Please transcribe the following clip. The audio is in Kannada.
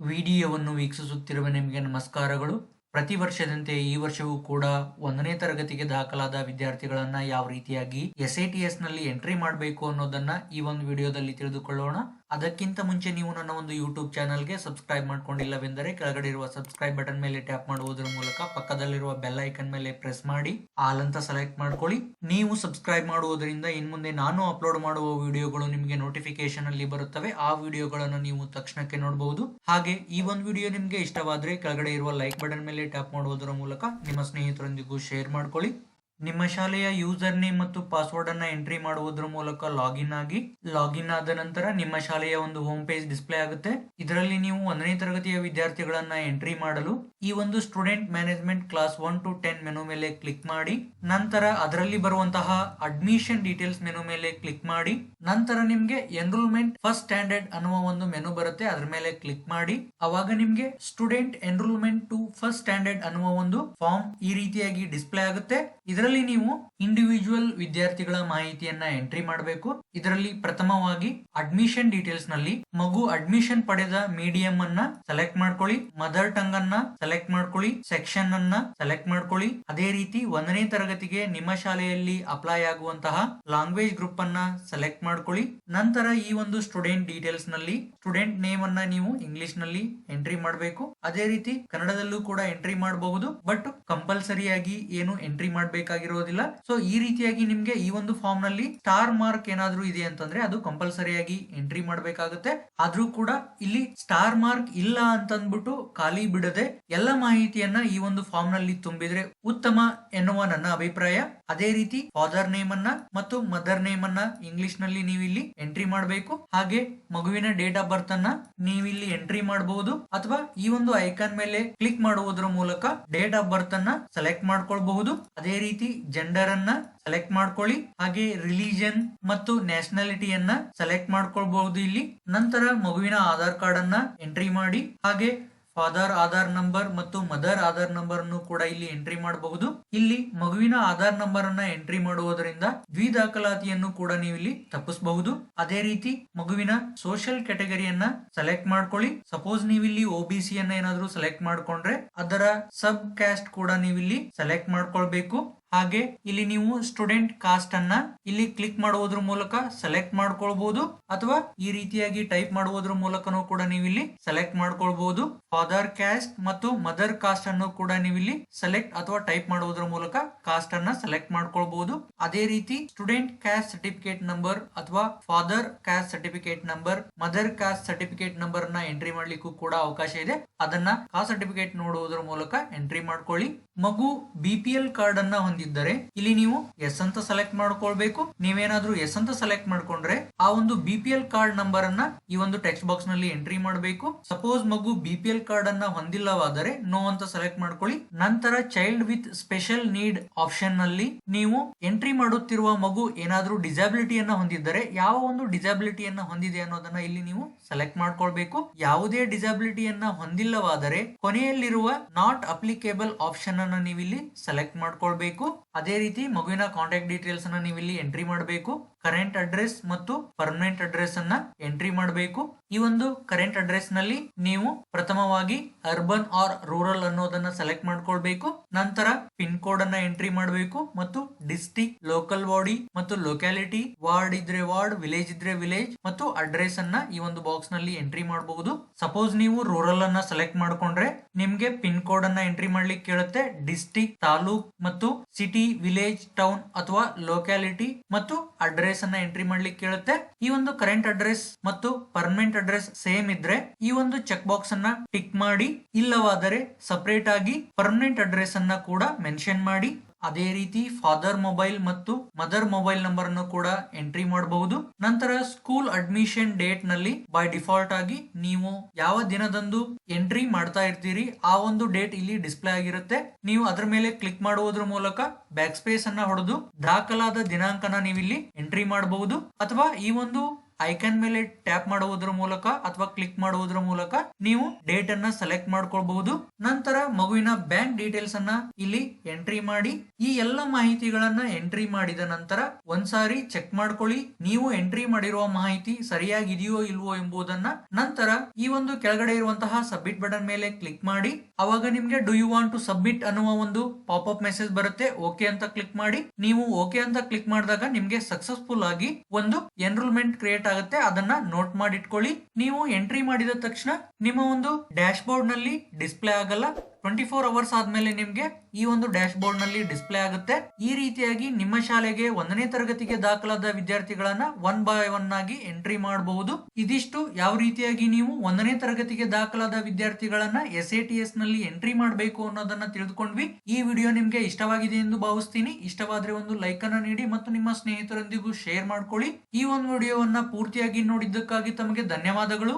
ವಿಡಿಯೋವನ್ನು ವೀಕ್ಷಿಸುತ್ತಿರುವ ನಿಮಗೆ ನಮಸ್ಕಾರಗಳು. ಪ್ರತಿ ವರ್ಷದಂತೆ ಈ ವರ್ಷವೂ ಕೂಡ ಒಂದನೇ ತರಗತಿಗೆ ದಾಖಲಾದ ವಿದ್ಯಾರ್ಥಿಗಳನ್ನ ಯಾವ ರೀತಿಯಾಗಿ ಎಸ್ ಐ ಟಿ ಎಸ್ನಲ್ಲಿ ಎಂಟ್ರಿ ಮಾಡಬೇಕು ಅನ್ನೋದನ್ನ ಈ ಒಂದು ವಿಡಿಯೋದಲ್ಲಿ ತಿಳಿದುಕೊಳ್ಳೋಣ. ಅದಕ್ಕಿಂತ ಮುಂಚೆ ನೀವು ನನ್ನ ಒಂದು ಯೂಟ್ಯೂಬ್ ಚಾನಲ್ಗೆ ಸಬ್ಸ್ಕ್ರೈಬ್ ಮಾಡ್ಕೊಂಡಿಲ್ಲವೆಂದರೆ ಕೆಳಗಡೆ ಇರುವ ಸಬ್ಸ್ಕ್ರೈಬ್ ಬಟನ್ ಮೇಲೆ ಟ್ಯಾಪ್ ಮಾಡುವುದರ ಮೂಲಕ ಪಕ್ಕದಲ್ಲಿರುವ ಬೆಲ್ ಐಕನ್ ಮೇಲೆ ಪ್ರೆಸ್ ಮಾಡಿ ಆಲ್ ಅಂತ ಸೆಲೆಕ್ಟ್ ಮಾಡ್ಕೊಳ್ಳಿ. ನೀವು ಸಬ್ಸ್ಕ್ರೈಬ್ ಮಾಡುವುದರಿಂದ ಇನ್ ಮುಂದೆ ನಾನು ಅಪ್ಲೋಡ್ ಮಾಡುವ ವಿಡಿಯೋಗಳು ನಿಮಗೆ ನೋಟಿಫಿಕೇಶನ್ ಅಲ್ಲಿ ಬರುತ್ತವೆ. ಆ ವಿಡಿಯೋಗಳನ್ನು ನೀವು ತಕ್ಷಣಕ್ಕೆ ನೋಡಬಹುದು ಹಾಗೆ ಈ ಒಂದು ವಿಡಿಯೋ ನಿಮಗೆ ಇಷ್ಟವಾದ್ರೆ ಕೆಳಗಡೆ ಇರುವ ಲೈಕ್ ಬಟನ್ ಮೇಲೆ ಟ್ಯಾಪ್ ಮಾಡುವುದರ ಮೂಲಕ ನಿಮ್ಮ ಸ್ನೇಹಿತರೊಂದಿಗೂ ಶೇರ್ ಮಾಡ್ಕೊಳ್ಳಿ. ನಿಮ್ಮ ಶಾಲೆಯ ಯೂಸರ್ ನೇಮ್ ಮತ್ತು ಪಾಸ್ವರ್ಡ್ ಅನ್ನ ಎಂಟ್ರಿ ಮಾಡುವುದರ ಮೂಲಕ ಲಾಗಿನ್ ಆಗಿ, ಲಾಗಿನ್ ಆದ ನಂತರ ನಿಮ್ಮ ಶಾಲೆಯ ಒಂದು ಹೋಮ್ ಪೇಜ್ ಡಿಸ್ಪ್ಲೇ ಆಗುತ್ತೆ. ಇದರಲ್ಲಿ ನೀವು ಒಂದನೇ ತರಗತಿಯ ವಿದ್ಯಾರ್ಥಿಗಳನ್ನ ಎಂಟ್ರಿ ಮಾಡಲು ಈ ಒಂದು student management class one to ten menu ಮೇಲೆ ಕ್ಲಿಕ್ ಮಾಡಿ, ನಂತರ ಅದರಲ್ಲಿ ಬರುವಂತಹ ಅಡ್ಮಿಷನ್ ಡೀಟೇಲ್ಸ್ ಮೆನು ಮೇಲೆ ಕ್ಲಿಕ್ ಮಾಡಿ, ನಂತರ ನಿಮ್ಗೆ ಎನ್ರೋಲ್ಮೆಂಟ್ ಫಸ್ಟ್ ಸ್ಟ್ಯಾಂಡರ್ಡ್ ಅನ್ನುವ ಒಂದು ಮೆನು ಬರುತ್ತೆ, ಅದ್ರ ಮೇಲೆ ಕ್ಲಿಕ್ ಮಾಡಿ. ಅವಾಗ ನಿಮ್ಗೆ student enrolment to first standard ಅನ್ನುವ ಒಂದು ಫಾರ್ಮ್ ಈ ರೀತಿಯಾಗಿ ಡಿಸ್ಪ್ಲೇ ಆಗುತ್ತೆ. ಇದರಲ್ಲಿ ನೀವು ಇಂಡಿವಿಜುವಲ್ ವಿದ್ಯಾರ್ಥಿಗಳ ಮಾಹಿತಿಯನ್ನ ಎಂಟ್ರಿ ಮಾಡಬೇಕು. ಇದರಲ್ಲಿ ಪ್ರಥಮವಾಗಿ ಅಡ್ಮಿಷನ್ ಡೀಟೇಲ್ಸ್ನಲ್ಲಿ ಮಗು ಅಡ್ಮಿಷನ್ ಪಡೆದ ಮೀಡಿಯಂ ಅನ್ನ ಸೆಲೆಕ್ಟ್ ಮಾಡ್ಕೊಳ್ಳಿ. ಮದರ್ ಟಂಗ್ ಅನ್ನ ಸೆಲೆಕ್ಟ್ ಮಾಡ್ಕೊಳ್ಳಿ. ಸೆಕ್ಷನ್ ಅನ್ನ ಸೆಲೆಕ್ಟ್ ಮಾಡ್ಕೊಳ್ಳಿ. ಅದೇ ರೀತಿ ಒಂದನೇ ತರಗತಿಗೆ ನಿಮ್ಮ ಶಾಲೆಯಲ್ಲಿ ಅಪ್ಲೈ ಆಗುವಂತಹ ಲ್ಯಾಂಗ್ವೇಜ್ ಗ್ರೂಪ್ ಅನ್ನ ಸೆಲೆಕ್ಟ್ ಮಾಡ್ಕೊಳ್ಳಿ. ನಂತರ ಈ ಒಂದು ಸ್ಟೂಡೆಂಟ್ ಡೀಟೇಲ್ಸ್ನಲ್ಲಿ ಸ್ಟೂಡೆಂಟ್ ನೇಮ್ ಅನ್ನ ನೀವು ಇಂಗ್ಲಿಷ್ನಲ್ಲಿ ಎಂಟ್ರಿ ಮಾಡಬೇಕು. ಅದೇ ರೀತಿ ಕನ್ನಡದಲ್ಲೂ ಕೂಡ ಎಂಟ್ರಿ ಮಾಡಬಹುದು. ಬಟ್ ಕಂಪಲ್ಸರಿಯಾಗಿ ಏನು ಎಂಟ್ರಿ ಮಾಡಬೇಕಾಗಿರೋದಿಲ್ಲ. ಸೊ ಈ ರೀತಿಯಾಗಿ ನಿಮ್ಗೆ ಈ ಒಂದು ಫಾರ್ಮ್ನಲ್ಲಿ ಸ್ಟಾರ್ ಮಾರ್ಕ್ ಏನಾದ್ರೂ ಇದೆ ಅಂತಂದ್ರೆ ಅದು ಕಂಪಲ್ಸರಿಯಾಗಿ ಎಂಟ್ರಿ ಮಾಡಬೇಕಾಗುತ್ತೆ. ಆದ್ರೂ ಕೂಡ ಇಲ್ಲಿ ಸ್ಟಾರ್ ಮಾರ್ಕ್ ಇಲ್ಲ ಅಂತಂದ್ಬಿಟ್ಟು ಖಾಲಿ ಬಿಡದೆ ಎಲ್ಲ ಮಾಹಿತಿಯನ್ನ ಈ ಒಂದು ಫಾರ್ಮ್ನಲ್ಲಿ ತುಂಬಿದ್ರೆ ಉತ್ತಮ ಎನ್ನುವ ನನ್ನ ಅಭಿಪ್ರಾಯ. ಅದೇ ರೀತಿ ಫಾದರ್ ನೇಮ್ ಅನ್ನ ಮತ್ತು ಮದರ್ ನೇಮ್ ಅನ್ನ ಇಂಗ್ಲಿಷ್ನಲ್ಲಿ ನೀವು ಇಲ್ಲಿ ಎಂಟ್ರಿ ಮಾಡಬೇಕು. ಹಾಗೆ ಮಗುವಿನ ಡೇಟ್ ಆಫ್ ಬರ್ತ್ ಅನ್ನ ನೀವು ಇಲ್ಲಿ ಎಂಟ್ರಿ ಮಾಡಬಹುದು ಅಥವಾ ಈ ಒಂದು ಐಕಾನ್ ಮೇಲೆ ಕ್ಲಿಕ್ ಮಾಡುವುದರ ಮೂಲಕ ಡೇಟ್ ಆಫ್ ಬರ್ತ್ ಅನ್ನ ಸೆಲೆಕ್ಟ್ ಮಾಡ್ಕೊಳ್ಬಹುದು. ಅದೇ ರೀತಿ ಜೆಂಡರ್ ಅನ್ನ ಸೆಲೆಕ್ಟ್ ಮಾಡ್ಕೊಳ್ಳಿ. ಹಾಗೆ ರಿಲಿಜನ್ ಮತ್ತು ನ್ಯಾಷನಾಲಿಟಿಯನ್ನ ಸೆಲೆಕ್ಟ್ ಮಾಡ್ಕೊಳ್ಬಹುದು ಇಲ್ಲಿ. ನಂತರ ಮಗುವಿನ ಆಧಾರ್ ಕಾರ್ಡ್ ಅನ್ನ ಎಂಟ್ರಿ ಮಾಡಿ. ಹಾಗೆ ಫಾದರ್ ಆಧಾರ್ ನಂಬರ್ ಮತ್ತು ಮದರ್ ಆಧಾರ್ ನಂಬರ್ ಅನ್ನು ಕೂಡ ಇಲ್ಲಿ ಎಂಟ್ರಿ ಮಾಡಬಹುದು. ಇಲ್ಲಿ ಮಗುವಿನ ಆಧಾರ್ ನಂಬರ್ ಅನ್ನ ಎಂಟ್ರಿ ಮಾಡುವುದರಿಂದ ದ್ವಿದಾಖಲಾತಿಯನ್ನು ಕೂಡ ನೀವು ಇಲ್ಲಿ ತಪ್ಪಿಸಬಹುದು. ಅದೇ ರೀತಿ ಮಗುವಿನ ಸೋಷಿಯಲ್ ಕ್ಯಾಟಗರಿಯನ್ನ ಸೆಲೆಕ್ಟ್ ಮಾಡ್ಕೊಳ್ಳಿ. ಸಪೋಸ್ ನೀವು ಇಲ್ಲಿ ಸಿ ಅನ್ನ ಏನಾದ್ರೂ ಸೆಲೆಕ್ಟ್ ಮಾಡ್ಕೊಂಡ್ರೆ ಅದರ ಸಬ್ ಕ್ಯಾಸ್ಟ್ ಕೂಡ ನೀವು ಇಲ್ಲಿ ಸೆಲೆಕ್ಟ್ ಮಾಡ್ಕೊಳ್ಬೇಕು. ಹಾಗೆ ಇಲ್ಲಿ ನೀವು ಸ್ಟೂಡೆಂಟ್ ಕಾಸ್ಟ್ ಅನ್ನ ಇಲ್ಲಿ ಕ್ಲಿಕ್ ಮಾಡುವುದ್ರ ಮೂಲಕ ಸೆಲೆಕ್ಟ್ ಮಾಡ್ಕೊಳ್ಬಹುದು ಅಥವಾ ಈ ರೀತಿಯಾಗಿ ಟೈಪ್ ಮಾಡುವುದ್ರ ಮೂಲಕನೂ ಕೂಡ ನೀವು ಇಲ್ಲಿ ಸೆಲೆಕ್ಟ್ ಮಾಡ್ಕೊಳ್ಬಹುದು ಫಾದರ್ ಕ್ಯಾಸ್ಟ್ ಮತ್ತು ಮದರ್ ಕಾಸ್ಟ್ ಅನ್ನು ಕೂಡ ನೀವು ಇಲ್ಲಿ ಸೆಲೆಕ್ಟ್ ಅಥವಾ ಟೈಪ್ ಮಾಡುವುದರ ಮೂಲಕ ಕಾಸ್ಟ್ ಅನ್ನ ಸೆಲೆಕ್ಟ್ ಮಾಡ್ಕೊಳ್ಬಹುದು ಅದೇ ರೀತಿ ಸ್ಟೂಡೆಂಟ್ ಕ್ಯಾಸ್ಟ್ ಸರ್ಟಿಫಿಕೇಟ್ ನಂಬರ್ ಅಥವಾ father caste certificate number mother caste certificate ನಂಬರ್ನ ಎಂಟ್ರಿ ಮಾಡ್ಲಿಕ್ಕೂ ಕೂಡ ಅವಕಾಶ ಇದೆ. ಅದನ್ನ ಕಾಸ್ಟ್ ಸರ್ಟಿಫಿಕೇಟ್ ನೋಡುವುದರ ಮೂಲಕ ಎಂಟ್ರಿ ಮಾಡ್ಕೊಳ್ಳಿ. ಮಗು ಬಿ ಪಿ ಎಲ್ ಕಾರ್ಡ್ ಅನ್ನ ಹೊಂದಿದ್ದರೆ ಇಲ್ಲಿ ನೀವು ಎಸ್ ಅಂತ ಸೆಲೆಕ್ಟ್ ಮಾಡ್ಕೊಳ್ಬೇಕು. ನೀವೇನಾದ್ರೂ ಎಸ್ ಅಂತ ಸೆಲೆಕ್ಟ್ ಮಾಡ್ಕೊಂಡ್ರೆ ಆ ಒಂದು B P L card number ಅನ್ನ ಈ ಒಂದು ಟೆಕ್ಸ್ಟ್ ಬಾಕ್ಸ್ನಲ್ಲಿ ಎಂಟ್ರಿ ಮಾಡಬೇಕು. ಸಪೋಸ್ ಮಗು ಬಿ ಪಿ ಎಲ್ ಕಾರ್ಡ್ ಅನ್ನ ಹೊಂದಿಲ್ಲವಾದರೆ ನೋ ಅಂತ ಸೆಲೆಕ್ಟ್ ಮಾಡ್ಕೊಳ್ಳಿ. ನಂತರ ಚೈಲ್ಡ್ ವಿತ್ ಸ್ಪೆಷಲ್ ನೀಡ್ ಆಪ್ಷನ್ನಲ್ಲಿ ನೀವು ಎಂಟ್ರಿ ಮಾಡುತ್ತಿರುವ ಮಗು ಏನಾದ್ರೂ ಡಿಸಬಿಲಿಟಿಯನ್ನ ಹೊಂದಿದ್ದರೆ ಯಾವ ಒಂದು ಡಿಸಬಿಲಿಟಿಯನ್ನ ಹೊಂದಿದೆ ಅನ್ನೋದನ್ನ ಇಲ್ಲಿ ನೀವು ಸೆಲೆಕ್ಟ್ ಮಾಡ್ಕೊಳ್ಬೇಕು. ಯಾವುದೇ ಡಿಸಬಿಲಿಟಿಯನ್ನ ಹೊಂದಿಲ್ಲವಾದರೆ ಕೊನೆಯಲ್ಲಿರುವ ನಾಟ್ ಅಪ್ಲಿಕೇಬಲ್ ಆಪ್ಷನ್ ಅನ್ನ ನೀವು ಇಲ್ಲಿ ಸೆಲೆಕ್ಟ್ ಮಾಡ್ಕೊಳ್ಬೇಕು. ಅದೇ ರೀತಿ ಮಗುವಿನ ಕಾಂಟ್ಯಾಕ್ಟ್ ಡೀಟೇಲ್ಸ್ ಅನ್ನ ನೀವು ಇಲ್ಲಿ ಎಂಟ್ರಿ ಮಾಡಬೇಕು. ಕರೆಂಟ್ ಅಡ್ರೆಸ್ ಮತ್ತು ಪರ್ಮನೆಂಟ್ ಅಡ್ರೆಸ್ ಅನ್ನ ಎಂಟ್ರಿ ಮಾಡಬೇಕು. ಈ ಒಂದು ಕರೆಂಟ್ ಅಡ್ರೆಸ್ನಲ್ಲಿ ನೀವು ಪ್ರಥಮವಾಗಿ ಅರ್ಬನ್ ಆರ್ ರೂರಲ್ ಅನ್ನೋದನ್ನ ಸೆಲೆಕ್ಟ್ ಮಾಡ್ಕೊಳ್ಬೇಕು. ನಂತರ ಪಿನ್ ಕೋಡ್ ಅನ್ನ ಎಂಟ್ರಿ ಮಾಡಬೇಕು ಮತ್ತು ಡಿಸ್ಟಿಕ್ ಲೋಕಲ್ ಬಾಡಿ ಮತ್ತು ಲೊಕ್ಯಾಲಿಟಿ ವಾರ್ಡ್ ಇದ್ರೆ ವಾರ್ಡ್ ವಿಲೇಜ್ ಇದ್ರೆ ವಿಲೇಜ್ ಮತ್ತು ಅಡ್ರೆಸ್ ಅನ್ನ ಈ ಒಂದು ಬಾಕ್ಸ್ನಲ್ಲಿ ಎಂಟ್ರಿ ಮಾಡಬಹುದು ಸಪೋಸ್ ನೀವು ರೂರಲ್ ಅನ್ನ ಸೆಲೆಕ್ಟ್ ಮಾಡ್ಕೊಂಡ್ರೆ ನಿಮ್ಗೆ ಪಿನ್ ಕೋಡ್ ಅನ್ನ ಎಂಟ್ರಿ ಮಾಡ್ಲಿಕ್ಕೆ ಕೇಳುತ್ತೆ. ಡಿಸ್ಟಿಕ್ ತಾಲೂಕ್ ಮತ್ತು ಸಿಟಿ, ವಿಲೇಜ್, ಟೌನ್ ಅಥವಾ ಲೊಕ್ಯಾಲಿಟಿ ಮತ್ತು ಅಡ್ರೆಸ್ ಅನ್ನ ಎಂಟ್ರಿ ಮಾಡ್ಲಿಕ್ಕೆ ಕೇಳುತ್ತೆ. ಈ ಒಂದು ಕರೆಂಟ್ ಅಡ್ರೆಸ್ ಮತ್ತು ಪರ್ಮನೆಂಟ್ ಅಡ್ರೆಸ್ ಸೇಮ್ ಇದ್ರೆ ಈ ಒಂದು ಚೆಕ್ ಬಾಕ್ಸ್ ಅನ್ನ ಟಿಕ್ ಮಾಡಿ, ಇಲ್ಲವಾದರೆ ಸಪರೇಟ್ ಆಗಿ ಪರ್ಮನೆಂಟ್ ಅಡ್ರೆಸ್ ಅನ್ನ ಕೂಡ ಮೆನ್ಷನ್ ಮಾಡಿ. ಅದೇ ರೀತಿ ಫಾದರ್ ಮೊಬೈಲ್ ಮತ್ತು ಮದರ್ ಮೊಬೈಲ್ ನಂಬರ್ ಅನ್ನು ಕೂಡ ಎಂಟ್ರಿ ಮಾಡಬಹುದು. ನಂತರ ಸ್ಕೂಲ್ ಅಡ್ಮಿಷನ್ ಡೇಟ್ನಲ್ಲಿ ಬೈ ಡಿಫಾಲ್ಟ್ ಆಗಿ ನೀವು ಯಾವ ದಿನದಂದು ಎಂಟ್ರಿ ಮಾಡ್ತಾ ಇರ್ತೀರಿ, ಆ ಒಂದು ಡೇಟ್ ಇಲ್ಲಿ ಡಿಸ್ಪ್ಲೇ ಆಗಿರುತ್ತೆ. ನೀವು ಅದರ ಮೇಲೆ ಕ್ಲಿಕ್ ಮಾಡುವುದರ ಮೂಲಕ ಬ್ಯಾಕ್ ಸ್ಪೇಸ್ ಅನ್ನ ಹೊಡೆದು ದಾಖಲಾದ ದಿನಾಂಕನ ನೀವಿಲ್ಲಿ ಎಂಟ್ರಿ ಮಾಡಬಹುದು. ಅಥವಾ ಈ ಒಂದು ಐಕಾನ್ ಮೇಲೆ ಟ್ಯಾಪ್ ಮಾಡುವುದರ ಮೂಲಕ ಅಥವಾ ಕ್ಲಿಕ್ ಮಾಡುವುದರ ಮೂಲಕ ನೀವು ಡೇಟ್ ಅನ್ನ ಸೆಲೆಕ್ಟ್ ಮಾಡ್ಕೊಳ್ಬಹುದು. ನಂತರ ಮಗುವಿನ ಬ್ಯಾಂಕ್ ಡೀಟೇಲ್ಸ್ ಅನ್ನ ಇಲ್ಲಿ ಎಂಟ್ರಿ ಮಾಡಿ. ಈ ಎಲ್ಲ ಮಾಹಿತಿಗಳನ್ನ ಎಂಟ್ರಿ ಮಾಡಿದ ನಂತರ ಒಂದ್ಸಾರಿ ಚೆಕ್ ಮಾಡ್ಕೊಳ್ಳಿ. ನೀವು ಎಂಟ್ರಿ ಮಾಡಿರುವ ಮಾಹಿತಿ ಸರಿಯಾಗಿದೆಯೋ ಇಲ್ವೋ ಎಂಬುದನ್ನ ನಂತರ ಈ ಒಂದು ಕೆಳಗಡೆ ಇರುವಂತಹ ಸಬ್ಮಿಟ್ ಬಟನ್ ಮೇಲೆ ಕ್ಲಿಕ್ ಮಾಡಿ. ಅವಾಗ ನಿಮ್ಗೆ do you want to submit ಅನ್ನುವ ಒಂದು ಪಾಪ್ ಅಪ್ ಮೆಸೇಜ್ ಬರುತ್ತೆ. ಓಕೆ ಅಂತ ಕ್ಲಿಕ್ ಮಾಡಿ. ನೀವು ಓಕೆ ಅಂತ ಕ್ಲಿಕ್ ಮಾಡಿದಾಗ ನಿಮ್ಗೆ ಸಕ್ಸಸ್ಫುಲ್ ಆಗಿ ಒಂದು ಎನ್ರೋಲ್ಮೆಂಟ್ ಕ್ರಿಯೇಟ್ ಆಗುತ್ತೆ ಅದನ್ನ ನೋಟ್ ಮಾಡಿ ಇಟ್ಕೊಳ್ಳಿ ನೀವು ಎಂಟ್ರಿ ಮಾಡಿದ ತಕ್ಷಣ ನಿಮ್ಮ ಒಂದು ಡ್ಯಾಶ್ ಬೋರ್ಡ್ನಲ್ಲಿ ಡಿಸ್ಪ್ಲೇ ಆಗಲ್ಲ. ಟ್ವೆಂಟಿ ಫೋರ್ ಅವರ್ಸ್ ಆದ್ಮೇಲೆ ನಿಮ್ಗೆ ಈ ಒಂದು ಡ್ಯಾಶ್ ಬೋರ್ಡ್ನಲ್ಲಿ ಡಿಸ್ಪ್ಲೇ ಆಗುತ್ತೆ. ಈ ರೀತಿಯಾಗಿ ನಿಮ್ಮ ಶಾಲೆಗೆ ಒಂದನೇ ತರಗತಿಗೆ ದಾಖಲಾದ ವಿದ್ಯಾರ್ಥಿಗಳನ್ನ ಒನ್ ಬೈ ಒನ್ ಆಗಿ ಎಂಟ್ರಿ ಮಾಡಬಹುದು ಇದಿಷ್ಟು ಯಾವ ರೀತಿಯಾಗಿ ನೀವು ಒಂದನೇ ತರಗತಿಗೆ ದಾಖಲಾದ ವಿದ್ಯಾರ್ಥಿಗಳನ್ನ ಎಸ್ ಎ ಟಿ ಎಸ್ನಲ್ಲಿ ಎಂಟ್ರಿ ಮಾಡಬೇಕು ಅನ್ನೋದನ್ನ ತಿಳಿದುಕೊಂಡ್ವಿ. ಈ ವಿಡಿಯೋ ನಿಮ್ಗೆ ಇಷ್ಟವಾಗಿದೆ ಎಂದು ಭಾವಿಸ್ತೀನಿ. ಇಷ್ಟವಾದ್ರೆ ಒಂದು ಲೈಕ್ ಅನ್ನ ನೀಡಿ ಮತ್ತು ನಿಮ್ಮ ಸ್ನೇಹಿತರೊಂದಿಗೂ ಶೇರ್ ಮಾಡ್ಕೊಳ್ಳಿ. ಈ ಒಂದು ವಿಡಿಯೋವನ್ನ ಪೂರ್ತಿಯಾಗಿ ನೋಡಿದ್ದಕ್ಕಾಗಿ ತಮಗೆ ಧನ್ಯವಾದಗಳು.